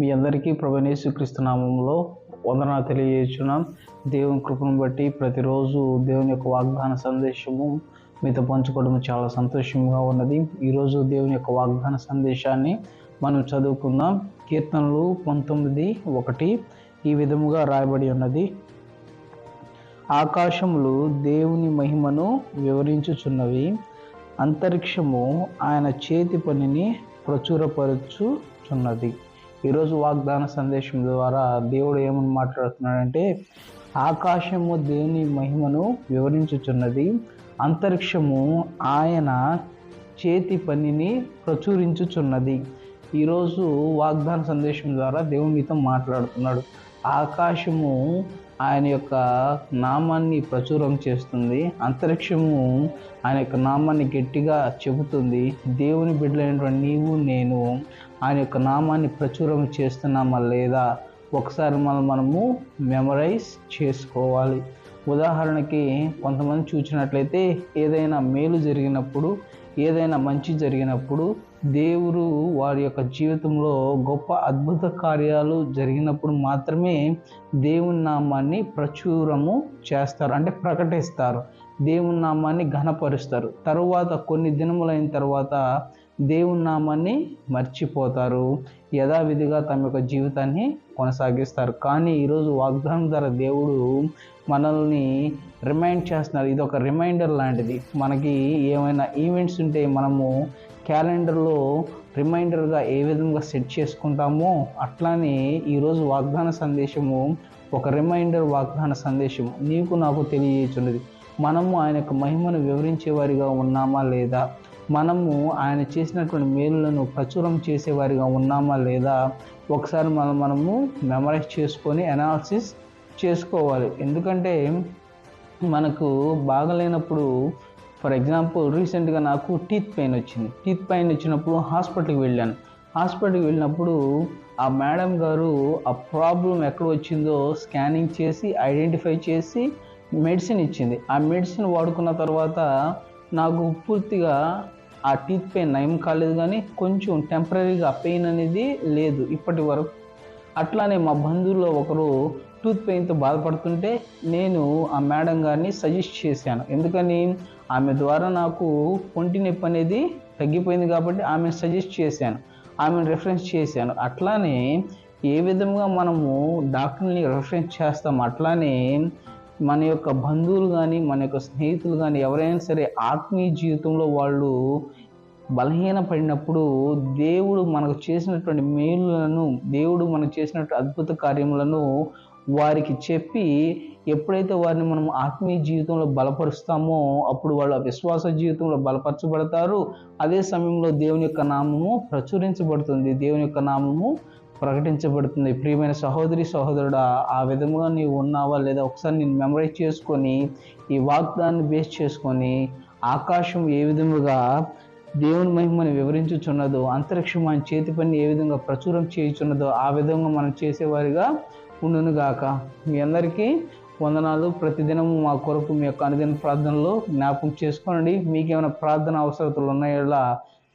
మీ అందరికీ ప్రభనేసుక్రీస్తు నామంలో వందనా తెలియజేస్తున్నాం. దేవుని కృపను బట్టి ప్రతిరోజు దేవుని యొక్క వాగ్దాన సందేశము మీతో పంచుకోవడం చాలా సంతోషంగా ఉన్నది. ఈరోజు దేవుని యొక్క వాగ్దాన సందేశాన్ని మనం చదువుకుందాం. కీర్తనలు పంతొమ్మిది ఒకటి ఈ విధముగా రాయబడి ఉన్నది. ఆకాశములు దేవుని మహిమను వివరించుచున్నవి. అంతరిక్షము ఆయన చేతి పనిని ప్రచురపరచుచున్నది. ఈరోజు వాగ్దాన సందేశం ద్వారా దేవుడు ఏమని మాట్లాడుతున్నాడంటే ఆకాశము దేవుని మహిమను వివరించుచున్నది అంతరిక్షము ఆయన చేతి పనిని ప్రచురించుచున్నది. ఈరోజు వాగ్దాన సందేశం ద్వారా దేవుని మీతో మాట్లాడుతున్నాడు. ఆకాశము ఆయన యొక్క నామాన్ని ప్రచురం చేస్తుంది. అంతరిక్షము ఆయన యొక్క నామాన్ని గట్టిగా చెబుతుంది. దేవుని బిడ్డలైనటువంటి నీవు నేను ఆయన యొక్క నామాన్ని ప్రచురం చేస్తున్నామా లేదా ఒకసారి మనం మనము మెమరైజ్ చేసుకోవాలి. ఉదాహరణకి కొంతమంది చూసినట్లయితే ఏదైనా మేలు జరిగినప్పుడు ఏదైనా మంచి జరిగినప్పుడు దేవుడు వారి యొక్క జీవితంలో గొప్ప అద్భుత కార్యాలు జరిగినప్పుడు మాత్రమే దేవుని నామాన్ని ప్రచురము చేస్తారు అంటే ప్రకటిస్తారు. దేవుని నామాన్ని ఘనపరుస్తారు. తరువాత కొన్ని దినములైన తర్వాత దేవుని నామాన్ని మర్చిపోతారు. యథావిధిగా తమ యొక్క జీవితాన్ని కొనసాగిస్తారు. కానీ ఈరోజు వాగ్దానం ద్వారా దేవుడు మనల్ని రిమైండ్ చేస్తున్నారు. ఇది ఒక రిమైండర్ లాంటిది. మనకి ఏమైనా ఈవెంట్స్ ఉంటే మనము క్యాలెండర్లో రిమైండర్గా ఏ విధంగా సెట్ చేసుకుంటామో అట్లానే ఈరోజు వాగ్దాన సందేశము ఒక రిమైండర్ వాగ్దాన సందేశము నీకు నాకు తెలియచున్నది మనము ఆయన యొక్క మహిమను వివరించేవారిగా ఉన్నామా లేదా? మనము ఆయన చేసినటువంటి మేలులను ప్రచురం చేసేవారిగా ఉన్నామా లేదా? ఒకసారి మనం మనము మెమరైజ్ చేసుకొని అనాలిసిస్ చేసుకోవాలి. ఎందుకంటే మనకు బాగలేనప్పుడు ఫర్ ఎగ్జాంపుల్ రీసెంట్గా నాకు టీత్ పెయిన్ వచ్చింది. టీత్ పెయిన్ వచ్చినప్పుడు హాస్పిటల్కి వెళ్ళాను. హాస్పిటల్కి వెళ్ళినప్పుడు ఆ మేడం గారు ఆ ప్రాబ్లం ఎక్కడ వచ్చిందో స్కానింగ్ చేసి ఐడెంటిఫై చేసి మెడిసిన్ ఇచ్చింది. ఆ మెడిసిన్ వాడుకున్న తర్వాత నాకు పూర్తిగా ఆ టీత్ పెయిన్ నయం కాలేదు కానీ కొంచెం టెంపరీగా పెయిన్ అనేది లేదు. ఇప్పటి వరకు అట్లానే మా బంధువుల్లో ఒకరు టూత్ పెయిన్తో బాధపడుతుంటే నేను ఆ మేడం గారిని సజెస్ట్ చేశాను. ఎందుకని? ఆమె ద్వారా నాకు ఒంటి నొప్పి అనేది తగ్గిపోయింది కాబట్టి ఆమె సజెస్ట్ చేశాను. ఆమెను రెఫరెన్స్ చేశాను. అట్లానే ఏ విధంగా మనము డాక్టర్ని రెఫరెన్స్ చేస్తాం? అట్లానే మన యొక్క బంధువులు కానీ మన యొక్క స్నేహితులు కానీ ఎవరైనా సరే ఆత్మీయ జీవితంలో వాళ్ళు బలహీనపడినప్పుడు దేవుడు మనకు చేసినటువంటి మేలులను దేవుడు మనకు చేసినటువంటి అద్భుత కార్యములను వారికి చెప్పి ఎప్పుడైతే వారిని మనం ఆత్మీయ జీవితంలో బలపరుస్తామో అప్పుడు వాళ్ళ విశ్వాస జీవితంలో బలపరచబడతారు. అదే సమయంలో దేవుని యొక్క నామము ప్రచురించబడుతుంది. దేవుని యొక్క నామము ప్రకటించబడుతుంది. ప్రియమైన సహోదరి సహోదరుడా ఆ విధంగా నీవు ఉన్నావా లేదా ఒకసారి నేను మెమరైజ్ చేసుకొని ఈ వాగ్దాన్ని బేస్ చేసుకొని ఆకాశం ఏ విధముగా దేవుని మహిమని వివరించుచున్నదో అంతరిక్షం ఆయన చేతి పని ఏ విధంగా ప్రచురం చేయుచున్నదో ఆ విధంగా మనం చేసేవారిగా ఉండునుగాక మీ అందరికీ వందనాలు. ప్రతిదినము మా కొరకు మీ యొక్క అనుదిన ప్రార్థనలో జ్ఞాపకం చేసుకోనండి. మీకేమైనా ప్రార్థన అవసరతలు ఉన్నాయో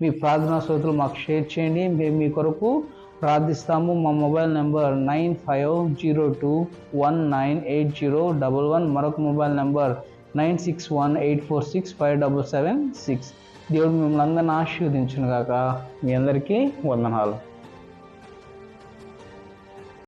మీ ప్రార్థనా అవసరతలు మాకు షేర్ చేయండి. మేము మీ కొరకు ప్రార్థిస్తాము. మా mobile number nine five zero two one nine eight zero double one. మరొక mobile number nine six one eight four six five double seven six. దేవుడు మిమ్మల్ని అందరిని ఆశీర్వదించునుగాక. మీ అందరికీ వందనాలు.